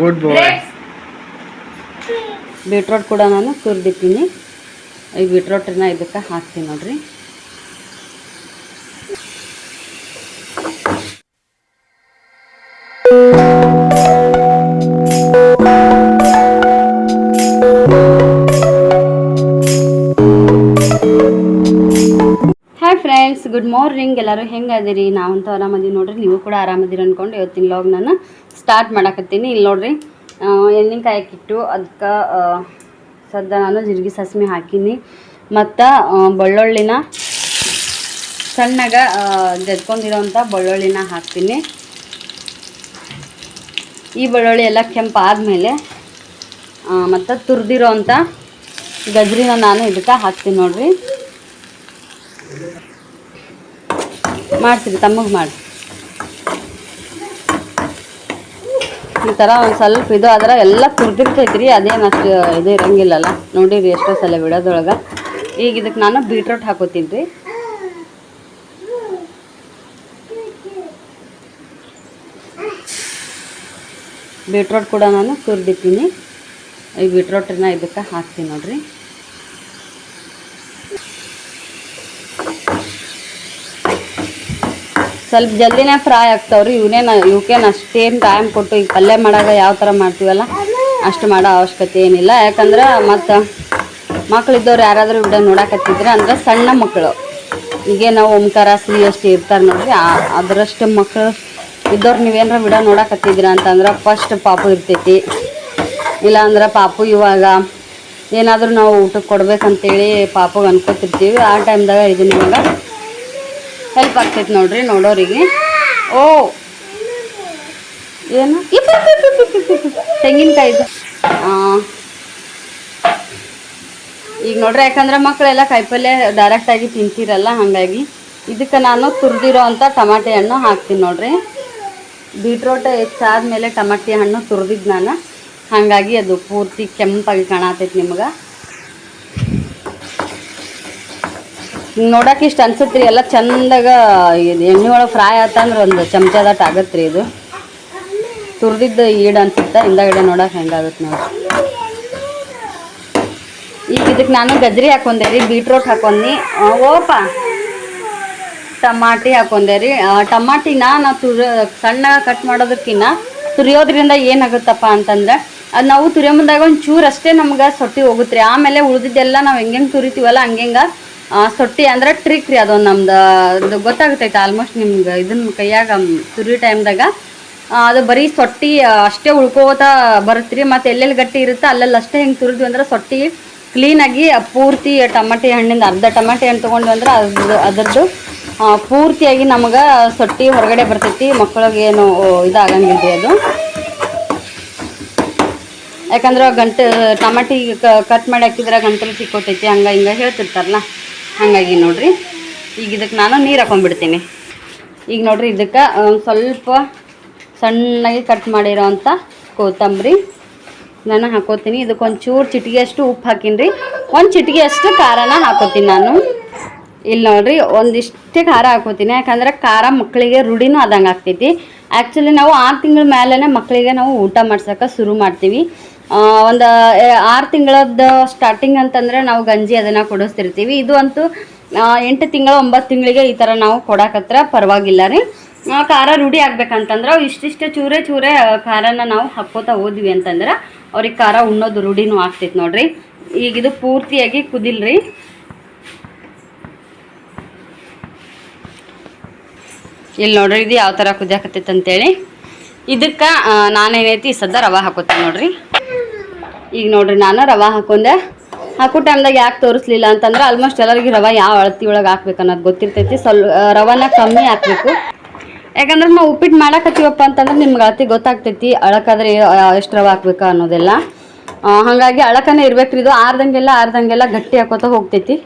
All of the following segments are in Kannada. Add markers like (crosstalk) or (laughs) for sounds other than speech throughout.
ಗುಡ್ ಬಾಯ್ ಬೀಟ್ರೋಟ್ ಕೂಡ ನಾನು ತುರಿದಿಟ್ಟಿನಿ ಈ ಬೀಟ್ರೋಟನ್ನ ಇದಕ್ಕೆ ಹಾಕ್ತೀನಿ ನೋಡ್ರಿ. ಗುಡ್ ಮಾರ್ನಿಂಗ್ ಎಲ್ಲರೂ ಹೆಂಗೆ ಅದೀರಿ ನಾವಂತೂ ಆರಾಮದೀವಿ ನೋಡ್ರಿ. ನೀವು ಕೂಡ ಆರಾಮದಿರಿ ಅಂದ್ಕೊಂಡು ಇವತ್ತಿನ ಲಾಗ್ ನಾನು ಸ್ಟಾರ್ಟ್ ಮಾಡಕತ್ತೀನಿ. ಇಲ್ಲಿ ನೋಡ್ರಿ ಎಣ್ಣೆಕಾಯಿ ಎಣ್ಣೆ ಕಾಯಕ್ಕಿಟ್ಟು ಅದಕ್ಕೆ ಸದ್ದ ನಾನು ಜೀರಿಗೆ ಸಸ್ಮಿ ಹಾಕೀನಿ. ಮತ್ತು ಬೆಳ್ಳುಳ್ಳಿನ ಸಣ್ಣಗ ಜದ್ಕೊಂಡಿರೋವಂಥ ಬೆಳ್ಳುಳ್ಳಿನ ಹಾಕ್ತೀನಿ. ಈ ಬೆಳ್ಳುಳ್ಳಿ ಎಲ್ಲ ಕೆಂಪು ಆದಮೇಲೆ ಮತ್ತು ತುರಿದಿರೋ ಅಂಥ ಗಜ್ರಿನ ನಾನು ಇದಕ್ಕೆ ಹಾಕ್ತೀನಿ ನೋಡ್ರಿ. ಮಾಡ್ತೀರಿ ತಮ್ಮಗೆ ಮಾಡಿ. ಈ ಥರ ಒಂದು ಸ್ವಲ್ಪ ಇದು ಆದ್ರೆ ಎಲ್ಲ ಕುರ್ತಿರ್ತೈತ್ರಿ ರೀ ಅದೇನು ಅಷ್ಟು ಇದು ಇರಂಗಿಲ್ಲಲ್ಲ. ನೋಡಿರಿ ಎಷ್ಟೋ ಸಲ ಬಿಡೋದ್ರೊಳಗೆ ಈಗ ಇದಕ್ಕೆ ನಾನು ಬೀಟ್ರೋಟ್ ಹಾಕೋತೀನಿ ರೀ ಬೀಟ್ರೋಟ್ ಕೂಡ ನಾನು ತುರ್ದಿದ್ದೀನಿ ಈ ಬೀಟ್ರೋಟನ್ನ ಇದಕ್ಕೆ ಹಾಕ್ತೀನಿ ನೋಡ್ರಿ. ಸ್ವಲ್ಪ ಜಲ್ದಿನೇ ಫ್ರೈ ಆಗ್ತಾವ್ರಿ. ಇವನೇನ ಇವಕ್ಕೇನು ಅಷ್ಟೇನು ಟೈಮ್ ಕೊಟ್ಟು ಈಗ ಪಲ್ಯ ಮಾಡಾಗ ಯಾವ ಥರ ಮಾಡ್ತೀವಲ್ಲ, ಅಷ್ಟು ಮಾಡೋ ಅವಶ್ಯಕತೆ ಏನಿಲ್ಲ. ಯಾಕಂದ್ರೆ ಮತ್ತು ಮಕ್ಕಳಿದ್ದವ್ರು ಯಾರಾದರೂ ವಿಡಿಯೋ ನೋಡಕತ್ತಿದ್ರೆ ಅಂದ್ರೆ ಸಣ್ಣ ಮಕ್ಕಳು ಈಗ ನಾವು ಓಂಕಾರ ಶ್ರೀ ಅಷ್ಟು ಇರ್ತಾರೆ ನೋಡ್ರಿ. ಅದರಷ್ಟು ಮಕ್ಕಳು ಇದ್ದವ್ರು ನೀವೇನಾರ ವಿಡಿಯೋ ನೋಡಕತ್ತಿದ್ರ ಅಂತಂದ್ರೆ ಫಸ್ಟ್ ಪಾಪು ಇರ್ತೈತಿ. ಇಲ್ಲಾಂದ್ರೆ ಪಾಪು ಇವಾಗ ಏನಾದರೂ ನಾವು ಊಟಕ್ಕೆ ಕೊಡ್ಬೇಕಂತೇಳಿ ಪಾಪಗೆ ಅನ್ಕೋತಿರ್ತೀವಿ. ಆ ಟೈಮ್ದಾಗ ಇದನ್ನ ನಿಮಗೆ ಹೆಲ್ಪ್ ಆಗ್ತೈತೆ ನೋಡ್ರಿ, ನೋಡೋರಿಗೆ. ಓ! ಏನು? ತೆಂಗಿನಕಾಯಿ ಈಗ ನೋಡ್ರಿ, ಯಾಕಂದ್ರೆ ಮಕ್ಕಳೆಲ್ಲ ಕಾಯಿಪಲ್ಯ ಡೈರೆಕ್ಟಾಗಿ ತಿಂತಿರಲ್ಲ, ಹಾಗಾಗಿ ಇದಕ್ಕೆ ನಾನು ತುರಿದಿರೋ ಅಂಥ ಟಮಾಟೆ ಹಣ್ಣು ಹಾಕ್ತೀನಿ ನೋಡ್ರಿ. ಬೀಟ್ರೋಟ್ ಹೆಚ್ಚಾದ್ಮೇಲೆ ಟಮಾಟೆ ಹಣ್ಣು ತುರಿದಿದ್ದು ನಾನು. ಹಾಗಾಗಿ ಅದು ಪೂರ್ತಿ ಕೆಂಪಾಗಿ ಕಾಣತೈತಿ ನಿಮ್ಗೆ. ನೋಡಕ್ಕೆ ಇಷ್ಟು ಅನ್ಸುತ್ತೆ ರೀ ಎಲ್ಲ ಚಂದಾಗ ಎಣ್ಣೆ ಒಳಗೆ ಫ್ರೈ ಆತಂದ್ರೆ ಒಂದು ಚಮಚದಟ್ಟು ಆಗತ್ತೆ ರೀ ಇದು. ತುರಿದಿದ್ದು ಈಡು ಅನ್ಸುತ್ತೆ, ಹಿಂದಗಡೆ ನೋಡಕ್ಕೆ ಹೆಂಗಾಗುತ್ತೆ ನೋಡಿ ಈಗ ಇದಕ್ಕೆ ನಾನು ಗಜ್ರಿ ಹಾಕೊಂಡೆ ರೀ, ಬೀಟ್ರೋಟ್ ಹಾಕೊಂಡಿ. ಓಪ ಟಮಾಟಿ ಹಾಕೊಂಡೆ ರೀ. ಟಮಾಟಿನ ನಾವು ತುರ, ಸಣ್ಣ ಕಟ್ ಮಾಡೋದಕ್ಕಿನ್ನ ತುರಿಯೋದ್ರಿಂದ ಏನಾಗುತ್ತಪ್ಪ ಅಂತಂದ್ರೆ, ಅದು ನಾವು ತುರಿಯೋ ಮುಂದಾಗ ಒಂದು ಚೂರು ಅಷ್ಟೇ ನಮ್ಗೆ ಸೊಟ್ಟಿ ಹೋಗುತ್ತೆ ರೀ ಆಮೇಲೆ ಉಳಿದಿದ್ದೆಲ್ಲ ನಾವು ಹೆಂಗೆಂಗೆ ತುರಿತೀವಲ್ಲ, ಹಂಗೆಂಗ ಸೊಟ್ಟಿ ಅಂದ್ರೆ ಟ್ರಿಕ್ ರೀ ಅದೊಂದು ನಮ್ದು. ಅದು ಗೊತ್ತಾಗುತ್ತೈತೆ ಆಲ್ಮೋಸ್ಟ್ ನಿಮ್ಗೆ ಇದನ್ನ ಕೈಯಾಗ ತುರಿ ಟೈಮ್ದಾಗ ಅದು ಬರೀ ಸೊಟ್ಟಿ ಅಷ್ಟೇ ಉಳ್ಕೋತಾ ಬರುತ್ತೆ ರೀ ಮತ್ತು ಎಲ್ಲೆಲ್ಲಿ ಗಟ್ಟಿ ಇರುತ್ತೆ ಅಲ್ಲೆಲ್ಲಿ ಅಷ್ಟೇ ಹೆಂಗೆ ತುರಿದ್ವಿ ಅಂದ್ರೆ ಸೊಟ್ಟಿ ಕ್ಲೀನಾಗಿ ಪೂರ್ತಿ ಟಮಾಟಿ ಹಣ್ಣಿಂದ ಅರ್ಧ ಟಮಾಟಿ ಹಣ್ಣು ತೊಗೊಂಡು ಅಂದ್ರೆ ಅದ್ರದ್ದು, ಅದರದ್ದು ಪೂರ್ತಿಯಾಗಿ ನಮ್ಗೆ ಸೊಟ್ಟಿ ಹೊರಗಡೆ ಬರ್ತೈತಿ. ಮಕ್ಕಳಿಗೆ ಏನು ಇದಾಗಂಗಿಲ್ಲ ಅದು. ಯಾಕಂದ್ರೆ ಗಂಟು, ಟಮಾಟಿ ಕಟ್ ಮಾಡಿ ಹಾಕಿದ್ರೆ ಗಂಟಲು ಸಿಕ್ಕೋತೈತಿ. ಹಂಗೆ ಹಿಂಗೆ ಹೇಳ್ತಿರ್ತಾರಲ್ಲ. ಹಾಗಾಗಿ ನೋಡ್ರಿ. ಈಗ ಇದಕ್ಕೆ ನಾನು ನೀರು ಹಾಕೊಂಡ್ಬಿಡ್ತೀನಿ. ಈಗ ನೋಡ್ರಿ ಇದಕ್ಕೆ ಒಂದು ಸ್ವಲ್ಪ ಸಣ್ಣಗೆ ಕಟ್ ಮಾಡಿರೋವಂಥ ಕೊತ್ತಂಬರಿ. ನಾನು ಹಾಕೋತೀನಿ. ಇದಕ್ಕೆ ಒಂದು ಚೂರು ಚಿಟಿಗೆ ಅಷ್ಟು ಉಪ್ಪು ಹಾಕೀನಿ ರೀ ಒಂದು ಚಿಟಿಗೆಯಷ್ಟು ಖಾರನ ಹಾಕೋತೀನಿ ನಾನು. ಇಲ್ಲಿ ನೋಡ್ರಿ, ಒಂದಿಷ್ಟೇ ಖಾರ ಹಾಕೋತೀನಿ. ಯಾಕಂದ್ರೆ ಖಾರ ಮಕ್ಕಳಿಗೆ ರೂಢಿನೂ ಆದಂಗೆ ಆಗ್ತೈತಿ. ಆ್ಯಕ್ಚುಲಿ ನಾವು ಆರು ತಿಂಗಳ ಮೇಲೇ ಮಕ್ಕಳಿಗೆ ನಾವು ಊಟ ಮಾಡ್ಸೋಕೆ ಶುರು ಮಾಡ್ತೀವಿ. ಒಂದು ಆರು ತಿಂಗಳದ್ದು ಸ್ಟಾರ್ಟಿಂಗ್ ಅಂತಂದರೆ ನಾವು ಗಂಜಿ ಅದನ್ನು ಕೊಡಿಸ್ತಿರ್ತೀವಿ. ಇದು ಅಂತೂ ಎಂಟು ತಿಂಗಳು, ಒಂಬತ್ತು ತಿಂಗಳಿಗೆ ಈ ಥರ ನಾವು ಕೊಡಕತ್ರ ಪರವಾಗಿಲ್ಲ ರೀ. ಖಾರ ರೂಢಿ ಆಗ್ಬೇಕಂತಂದ್ರೆ ಅವು ಇಷ್ಟಿಷ್ಟೇ ಚೂರೇ ಚೂರೇ ಖಾರನ ನಾವು ಹಾಕ್ಕೋತಾ ಹೋದ್ವಿ ಅಂತಂದ್ರೆ ಅವ್ರಿಗೆ ಖಾರ ಉಣ್ಣೋದು ರೂಢಿನೂ ಆಗ್ತೈತೆ ನೋಡ್ರಿ. ಈಗ ಇದು ಪೂರ್ತಿಯಾಗಿ ಕುದಿಲ್ರಿ. ಇಲ್ಲಿ ನೋಡ್ರಿ ಇದು ಯಾವ ಥರ ಕುದಿಯಾಕತ್ತೈತೆ ಅಂತೇಳಿ. ಇದಕ್ಕೆ ನಾನೇನೈತಿ ಸದ್ದ ರವೆ ಹಾಕೋತೀನಿ ನೋಡ್ರಿ. ಈಗ ನೋಡ್ರಿ ನಾನು ರವೆ ಹಾಕೊಂಡೆ. ಹಾಕೋ ಟೈಮ್ದಾಗ ಯಾಕೆ ತೋರಿಸ್ಲಿಲ್ಲ ಅಂತಂದ್ರೆ ಆಲ್ಮೋಸ್ಟ್ ಎಲ್ಲರಿಗೆ ರವೆ ಯಾವ ಅಳತಿ ಒಳಗೆ ಹಾಕ್ಬೇಕು ಅನ್ನೋದು ಗೊತ್ತಿರ್ತೈತಿ. ಸ್ವಲ್ಪ ರವನ ಕಮ್ಮಿ ಹಾಕ್ಬೇಕು. ಯಾಕಂದ್ರೆ ನಾವು ಉಪ್ಪಿಟ್ಟು ಮಾಡಕತ್ತೀವಪ್ಪ ಅಂತಂದ್ರೆ ನಿಮ್ಗೆ ಅಳತಿ ಗೊತ್ತಾಗ್ತೈತಿ, ಅಳಕಾದ್ರೆ ಎಷ್ಟು ರವೆ ಹಾಕ್ಬೇಕು ಅನ್ನೋದೆಲ್ಲ. ಹಾಗಾಗಿ ಅಳಕನೇ ಇರ್ಬೇಕ್ರಿ ಇದು, ಆರ್ದಂಗೆಲ್ಲ ಆರ್ದಂಗೆಲ್ಲ ಗಟ್ಟಿ ಹಾಕೋತ ಹೋಗ್ತೈತಿ.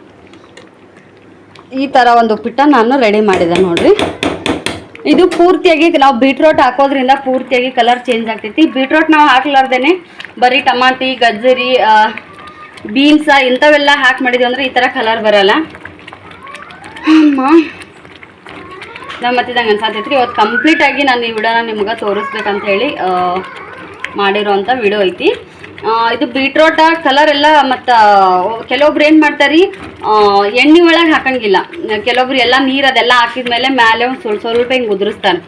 ಈ ಥರ ಒಂದು ಉಪ್ಪಿಟ್ಟ ನಾನು ರೆಡಿ ಮಾಡಿದೆ ನೋಡ್ರಿ. ಇದು ಪೂರ್ತಿಯಾಗಿ ನಾವು ಬೀಟ್ರೋಟ್ ಹಾಕೋದ್ರಿಂದ ಪೂರ್ತಿಯಾಗಿ ಕಲರ್ ಚೇಂಜ್ ಆಗ್ತೈತಿ. ಬೀಟ್ರೋಟ್ ನಾವು ಹಾಕ್ಲಾರ್ದೇನೆ ಬರೀ ಟಮಾಟಿ, ಗಜ್ಜರಿ ಬೀನ್ಸ, ಇಂಥವೆಲ್ಲ ಹಾಕಿ ಮಾಡಿದ್ವಿ ಅಂದರೆ ಈ ಥರ ಕಲರ್ ಬರಲ್ಲ. ಅಮ್ಮ. ಮತ್ತೆ ನಂಗೆ ಅನ್ಸಾತೈತ್ರಿ ಇವತ್ತು ಕಂಪ್ಲೀಟಾಗಿ ನಾನು ಈ ವಿಡಿಯೋನ ನಿಮ್ಗೆ ತೋರಿಸ್ಬೇಕಂತ ಹೇಳಿ ಮಾಡಿರೋವಂಥ ವಿಡಿಯೋ ಐತಿ. ಇದು ಬೀಟ್ರೋಟ, ಕಲರ್ ಎಲ್ಲ ಮತ್ತು, ಕೆಲವೊಬ್ರು ಏನು ಮಾಡ್ತಾರೆ ಎಣ್ಣೆ ಒಳಗೆ ಹಾಕಂಗಿಲ್ಲ. ಕೆಲವೊಬ್ರು ಎಲ್ಲ ನೀರು ಅದೆಲ್ಲ ಹಾಕಿದ ಮೇಲೆ ಒಂದು ಸ್ವಲ್ಪ ಸ್ವಲ್ಪ ಹಿಂಗೆ ಉದುರಿಸ್ತಾನೆ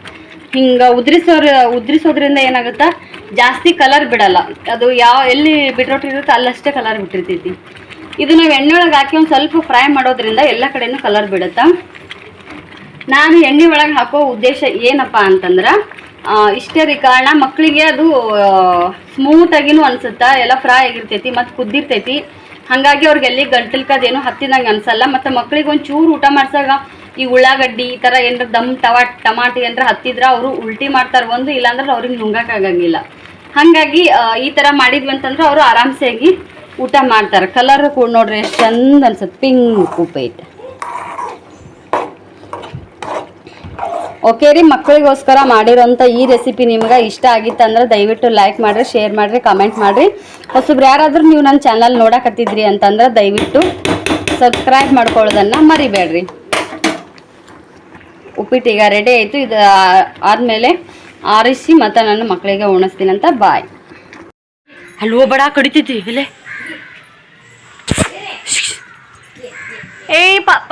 ಹಿಂಗೆ ಉದುರಿಸೋರು, ಉದುರಿಸೋದ್ರಿಂದ ಏನಾಗುತ್ತಾ, ಜಾಸ್ತಿ ಕಲರ್ ಬಿಡಲ್ಲ. ಅದು ಯಾವ, ಎಲ್ಲಿ ಬಿಟ್ರೋಟ್ ಇರುತ್ತೆ ಅಲ್ಲಷ್ಟೇ ಕಲರ್ ಬಿಟ್ಟಿರ್ತೈತಿ. ಇದು ನಾವು ಎಣ್ಣೆ ಒಳಗೆ ಹಾಕಿ ಒಂದು ಸ್ವಲ್ಪ ಫ್ರೈ ಮಾಡೋದ್ರಿಂದ ಎಲ್ಲ ಕಡೆನೂ ಕಲರ್ ಬಿಡುತ್ತೆ. ನಾನು ಎಣ್ಣೆ ಒಳಗೆ ಹಾಕೋ ಉದ್ದೇಶ ಏನಪ್ಪ ಅಂತಂದ್ರೆ ಇಷ್ಟೇ ರೀ. ಕಾರಣ ಮಕ್ಕಳಿಗೆ ಅದು ಸ್ಮೂತಾಗಿನೂ ಅನ್ಸುತ್ತಾ, ಎಲ್ಲ ಫ್ರೈ ಆಗಿರ್ತೈತಿ ಮತ್ತು ಕುದ್ದಿರ್ತೈತಿ. ಹಾಗಾಗಿ ಅವ್ರಿಗೆ ಎಲ್ಲಿ ಗಂಟಲ್ಕದೇನು ಹತ್ತಿದಂಗೆ ಅನ್ಸಲ್ಲ. ಮತ್ತು ಮಕ್ಕಳಿಗೆ ಒಂದು ಚೂರು ಊಟ ಮಾಡ್ಸಾಗ ಈ ಉಳ್ಳಾಗಡ್ಡಿ, ಈ ಥರ ಏನಾರ ದಮ್ ಟವಾ, ಟಮಾಟಿ ಏನಾರ ಹತ್ತಿದ್ರೆ ಅವರು ಉಲ್ಟಿ ಮಾಡ್ತಾರೆ ಒಂದು, ಇಲ್ಲಾಂದ್ರೆ ಅವ್ರಿಗೆ ನುಂಗಕ್ಕಾಗಂಗಿಲ್ಲ ಹಾಗಾಗಿ ಈ ಥರ ಮಾಡಿದ್ವಿ ಅಂತಂದ್ರೆ ಅವರು ಆರಾಮ್ಸೆಯಾಗಿ ಊಟ ಮಾಡ್ತಾರೆ. ಕಲರ್ ಕೂಡ ನೋಡ್ರಿ, ಎಷ್ಟು ಚಂದ ಅನ್ಸುತ್ತೆ ಪಿಂಕ್ ಉಪ್ಪೈತೆ ಓಕೆ ರೀ ಮಕ್ಕಳಿಗೋಸ್ಕರ ಮಾಡಿರೋಂಥ ಈ ರೆಸಿಪಿ ನಿಮ್ಗೆ ಇಷ್ಟ ಆಗಿತ್ತಂದ್ರೆ ದಯವಿಟ್ಟು ಲೈಕ್ ಮಾಡಿರಿ ಶೇರ್ ಮಾಡಿರಿ ಕಮೆಂಟ್ ಮಾಡಿರಿ. ಹೊಸಬ್ರು ಯಾರಾದರೂ ನೀವು ನನ್ನ ಚಾನಲ್ ನೋಡಕತ್ತಿದ್ರಿ ಅಂತಂದ್ರೆ ದಯವಿಟ್ಟು ಸಬ್ಸ್ಕ್ರೈಬ್ ಮಾಡ್ಕೊಳ್ಳೋದನ್ನು ಮರಿಬೇಡ್ರಿ. ಉಪ್ಪಿಟ್ಟು ಈಗ ರೆಡಿ ಆಯಿತು. ಇದು ಆದಮೇಲೆ ಆರಿಸಿ ಮತ್ತು ನಾನು ಮಕ್ಕಳಿಗೆ ಉಣಿಸ್ತೀನಂತ ಬಾಯ್ ಹಲ್ವ ಬಡ ಕಡಿತೈತಿ ಇಲ್ಲೇ. ಏ ಪಾಪ.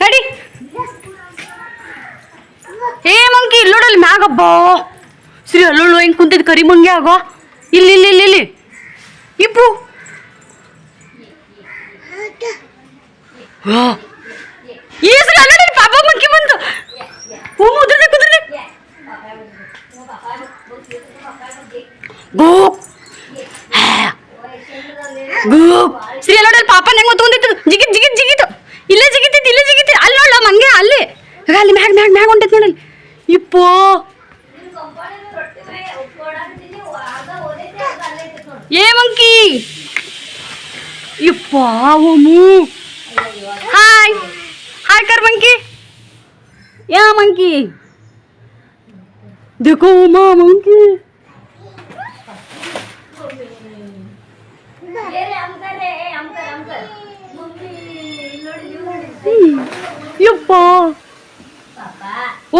ಕಡಿ ಏ ಮಂಕಿ ಇಲ್ಲಿ ನೋಡಲ್ಲಿ ಶ್ರೀ ಅಲ್ಲೋಳು ಹೆಂಗ್ ಕುಂತಿದ್ ಕರಿ ಆಗೋ? ಇಲ್ಲಿ ಇಲ್ಲಿ ಇಲ್ಲಿ ಇಲ್ಲಿ. ಇಬ್ರು. ಈ ಶ್ರೀ ಅಲ್ಲೋಡಿ ಪಾಪ ಮಂಕಿ ಬಂತು ಓ ಮುದ್ರದೆ ಕುದ್ರದೆ ಗೋ. ಗೂಪ್ ಶ್ರೀ ಅಲ್ಲೋಡಲ್ಲಿ ಪಾಪ ಹೆಂಗ್ ಹೊತ್ಕೊಂಡಿತ್ತು ಜಿಗಿತ್ ಜಿಗಿತ್, ಜಿಗಿತು. ಇಲ್ಲೇ ಜಿಗಿತಿತ್ತು ಇಲ್ಲೇ ಜಿಗಿತಿ. ಅಲ್ಲಿ ನೋಡ್ಲ ಮಂಗೆ, ಅಲ್ಲಿ. खाली मॅग मॅग मॅग म्हणतात म्हणाल इप्पो. ये मंकी. इप्पा ओ मू. हाय. हाय कर मंकी. या मंकी. देखो मा मंकी.